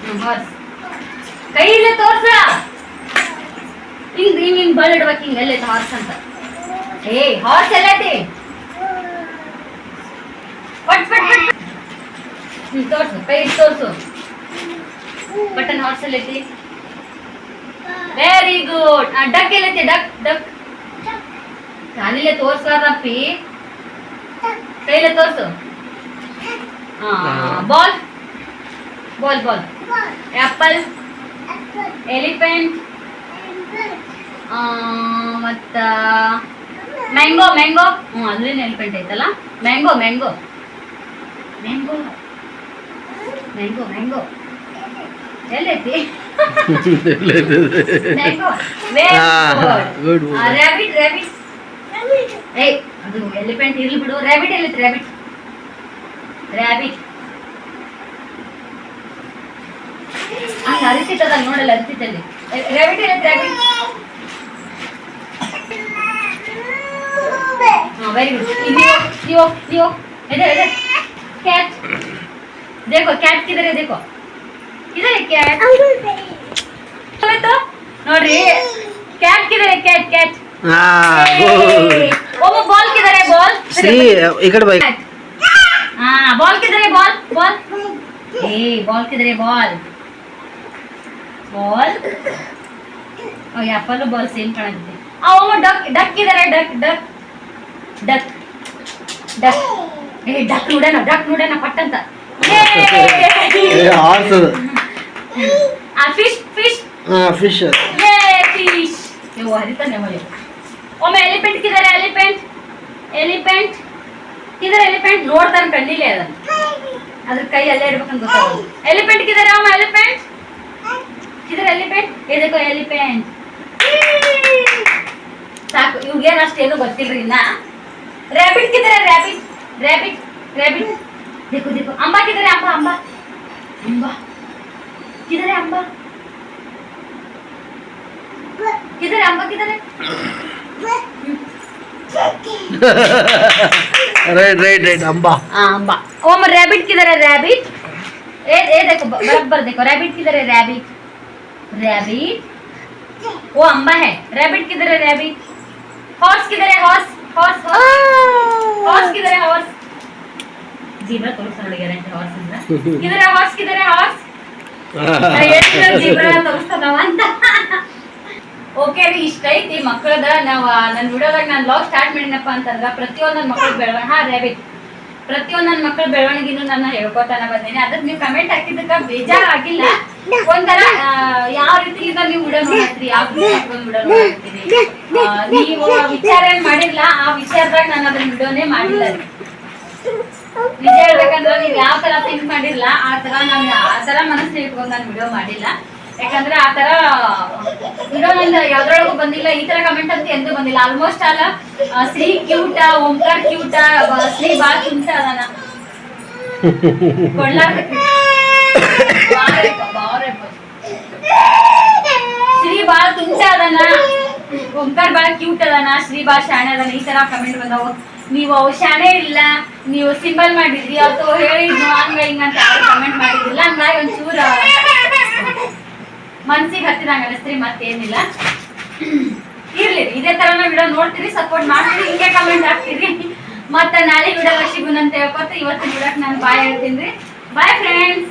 ಹ್ಮ್ ಹಾರ್ಸ್ ಕೈ ಇಲ್ಲ ತೋರ್ಸ. ಹಿಂಗ್ ಹಿಂಗ್ ಹಿಂಗ್ ಬಲ್ ಇಡ್ಬೇಕು, ಹಿಂಗ್ ಎಲ್ಲೈತೆ ಹಾರ್ಸ್ ಅಂತ. ಏ ಹಾರ್ಸ್ ಎಲ್ಲೈತಿ ಪಟ್ ಪಟ್ ಪಟ್ ಹ್ಮ್, ತೋರ್ಸು, ಕೈ ತೋರ್ಸು. ಬಟನ್ ಹಾರ್ಸ್ ಎಲ್ಲೈತಿ ವೆರಿ ಗುಡ್ ಡಕ್ ಎಲ್ಲೈತಿ ಡಕ್ ಡಕ್ ಕಾಲಿಲೆ ತೋರ್ಸ್ಲಾರಪ್ಪಿ ಕೈಲೆ ತೋರ್ಸು. Ball. Ball ball. Apple elephant. ಮತ್ತ ಮ್ಯಾಂಗೋ ಮ್ಯಾಂಗೋ. ಹ್ಞೂ ಅಲ್ಲೇನು ಎಲಿಫೆಂಟ್ ಐತಲ್ಲ? Mango mango. Mango. Mango mango. ಎಲ್ಲೈತಿ. Rabbit rabbit ಏಯ್ ಅದು ಎಲಿಫೆಂಟ್ ಇರ್ಲಿ ಬಿಡು ರ್ಯಾಬಿಟ್ ಎಲ್ಲೈತಿ ರ್ಯಾಬಿಟ್ ರ್ಯಾಬಿಟ್ ಹಂಗ ಅರಿತಿತ್ತದ ನೋಡಲ್ಲ ಅರಿತಿತ್ತಲ್ಲಿ ರ್ಯಾಬಿಟ್ ಎಲ್ಲೈತಿ ರ್ಯಾಬಿಟ್ हाँ very good Leo Leo Leo इधर इधर कैट देखो कैट किधर हाँ गुड। ओ वो बॉल किधर है? बॉल? श्री इकडे बाई हाँ? बॉल किधर है? Ball ball. ए बॉल किधर है? बॉल। बॉल। और यहाँ पर बॉल सेम कड़ा दे आओ वो डक डक किधर है? Duck duck. डक। फ़िश ए डक नूडे ना डक नूडे ना पट्टन था ये हार्स आ फ़िश फ़िश हाँ फ़िश ये फ़िश ये वो हरिता ने बोले ಒಮ್ಮೆ ಎಲಿಫೆಂಟ್ ಕಿದಾರೆ ಎಲಿಫೆಂಟ್ ಎಲಿಫೆಂಟ್ ಕಿದಾರೆ ಎಲಿಫೆಂಟ್ ನೋಡ್ತಾನೆ ಕಂಡಿಲ್ಲ ಅದನ್ನ ಅದ್ರ ಕೈ ಅಲ್ಲೇ ಇಡ್ಬೇಕಂತ ಗೊತ್ತಾಗೋದು ಎಲಿಫೆಂಟ್ ಕಿದಾರೆ ಅಮ್ಮ ಎಲಿಫೆಂಟ್ ಕಿದಾರೆ ಎಲಿಫೆಂಟ್ ಇದಕ್ಕೋ ಎಲಿಫೆಂಟ್ ಸಾಕು ಇವ್ಗೇನು ಅಷ್ಟೇನು ಗೊತ್ತಿಲ್ರಿ ಇನ್ನ ರ್ಯಾಬಿಟ್ ಕಿದಾರೆ ರ್ಯಾಬಿಟ್ ರ್ಯಾಬಿಟ್ ರ್ಯಾಬಿಟ್ देखो देखो अंबा किधर है अंबा अंबा अंबा किधर है अंबा किधर है अंबा किधर है ರೈಟ್ ರೈಟ್ ರೈಟ್ ಅಂಬಾ हाँ अंबा ओम रैबिट किधर है रैबिट ए ए देखो ब- बराबर देखो रैबिट किधर है रैबिट रैबिट वो अंबा है रैबिट किधर है रैबिट हॉर्स किधर है हॉर्स हॉर्स हॉर्स किधर है हॉर्स ಜೀಬ್ರಾ ತೋರಿಸ್ತಾ ನೋಡಿ ಗ್ಯಾರಂಟಿ ಹಾರ್ಸ್ ಇಂದ ಇದ್ರೆ ಹಾರ್ಸ್ ಇದ್ರೆ ಹಾರ್ಸ್ ಜೀಬ್ರಾ ತೋರಿಸ್ತದವ ಅಂತ ಓಕೆ ರೀ, ಇಷ್ಟ ಐತಿ. ಮಕ್ಕಳದ ನಾವ್ ನನ್ನ ವಿಡಿಯೋದಾಗ ನಾನು ಲಾಗ್ ಸ್ಟಾರ್ಟ್ ಮಾಡಿನಪ್ಪ ಅಂತಂದ್ರ ಪ್ರತಿಯೊಂದು ಮಕ್ಕಳ ಬೆಳವಣಿಗೆ ಹಾ ರ್ಯಾಬಿಟ್ ಪ್ರತಿಯೊಂದು ನನ್ನ ಮಕ್ಕಳ ಬೆಳವಣಿಗೆನೂ ನಾನು ಹೇಳ್ಕೊತಾನ ಬಂದೇನೆ. ಅದಕ್ಕೆ ನೀವು ಕಮೆಂಟ್ ಹಾಕಿದ್ದಕ್ಕೆ ಬೇಜಾರಾಗಿಲ್ಲ. ಒಂಥರ ಯಾವ ರೀತಿ ನೀವು ವಿಡಿಯೋ ನೋಡತ್ರಿ ಯಾವ ವಿಡಿಯೋ ನೋಡ್ತೀನಿ ನೀವು ವಿಚಾರ ಏನ್ ಮಾಡಿಲ್ಲ? ಆ ವಿಚಾರದಾಗ ನಾನು ಅದನ್ನ ವಿಡಿಯೋನೇ ಮಾಡಿಲ್ಲ ನಿಜ ಹೇಳ್ಬೇಕಂದ್ರೆ ನೀವ್ ಯಾವ ತರ ಥಿಂಕ್ ಮಾಡಿಲ್ಲ ಆ ತರ ನಾನು ಆ ತರ ಮನಸ್ಸಿನ ಇಟ್ಕೊಂಡು ನಾನು ವಿಡಿಯೋ ಮಾಡಿಲ್ಲ. ಯಾಕಂದ್ರೆ ಆ ತರ ಇರೋದ್ರಿಂದ ಯಾವ್ದ್ರೊಳಗೂ ಬಂದಿಲ್ಲ. ಈ ತರ ಕಮೆಂಟ್ ಅಂತ ಎಂದೂ ಬಂದಿಲ್ಲ. ಆಲ್ಮೋಸ್ಟ್ ಅಲ್ಲ. ಶ್ರೀ ಕ್ಯೂಟ ಓಂಕಾರ್ ಕ್ಯೂಟ ಶ್ರೀ ಬಾಳ ತುಂಟ. ಶ್ರೀ ಬಾಳ ತುಂಟ ಅದಾನ ಓಂಕಾರ್ ಬಾಳ ಕ್ಯೂಟ್ ಅದಾನ ಶ್ರೀ ಬಾ ಶಾಣೆ ಅದಾನ ಈ ತರ ಕಮೆಂಟ್ ಬಂದವು. ನೀವು ಶಾಣೆ ಇಲ್ಲ. ನೀವು ಸಿಂಬಲ್ ಮಾಡಿದ್ರಿ. ಅಥವಾ ಹೇಳಿದ್ನು ಹಂಗ ಹಿಂಗ ಅಂತ ಯಾರು ಕಮೆಂಟ್ ಮಾಡಿದ್ರಿಲ್ಲ ಹಂಗಾಗಿ ಒಂಚೂರ ಮನ್ಸಿಗೆ ಹತ್ತಿದಂಗ ಅನಿಸ್ತ್ರಿ ಮತ್ತೇನಿಲ್ಲ. ಇರ್ಲಿ ರೀ, ಇದೇ ತರ ವಿಡಿಯೋ ನೋಡ್ತೀರಿ ಸಪೋರ್ಟ್ ಮಾಡ್ತೀರಿ ಹಿಂಗೆ ಕಮೆಂಟ್ ಹಾಕ್ತೀರಿ. ಮತ್ತೆ ನಾಳೆ ವಿಡಿಯೋ ಸಿಗುನಂತ ಹೇಳ್ಕೊತ ಇವತ್ತು ನೋಡಕ್ ನಾನು ಬಾಯ್ ಹೇಳ್ತೀನಿ ಬಾಯ್ ಫ್ರೆಂಡ್ಸ್